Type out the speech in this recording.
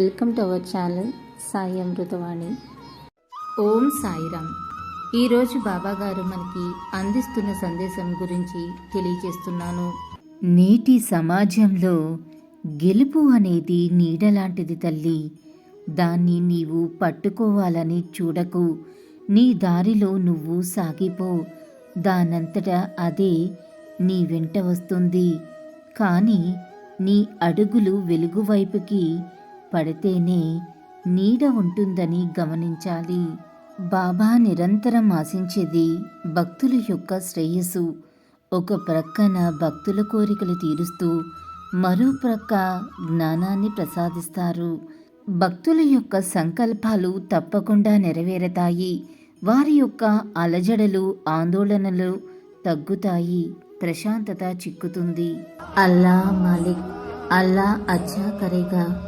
Welcome to our channel Sai Amritavani. Om Sairam. ఈరోజు బాబాగారు మనకి అందిస్తున్న సందేశం గురించి తెలియజేస్తున్నాను. నేటి సమాజంలో గెలుపు అనేది నీడలాంటిది తల్లి. దాన్ని నీవు పట్టుకోవాలని చూడకు. నీ దారిలో నువ్వు సాగిపో. దానంతట అదే నీ వెంట వస్తుంది. కానీ నీ అడుగులు వెలుగు వైపుకి పడితేనే నీడ ఉంటుందని గమనించాలి. బాబా నిరంతరం ఆశించేది భక్తుల యొక్క శ్రేయస్సు. ఒక ప్రక్కన భక్తుల కోరికలు తీరుస్తూ మరో ప్రక్క జ్ఞానాన్ని ప్రసాదిస్తారు. భక్తుల యొక్క సంకల్పాలు తప్పకుండా నెరవేరతాయి. వారి యొక్క అలజడలు ఆందోళనలు తగ్గుతాయి. ప్రశాంతత చిక్కుతుంది. అల్లా మాలిక్ అల్లా అచ్చా కరేగా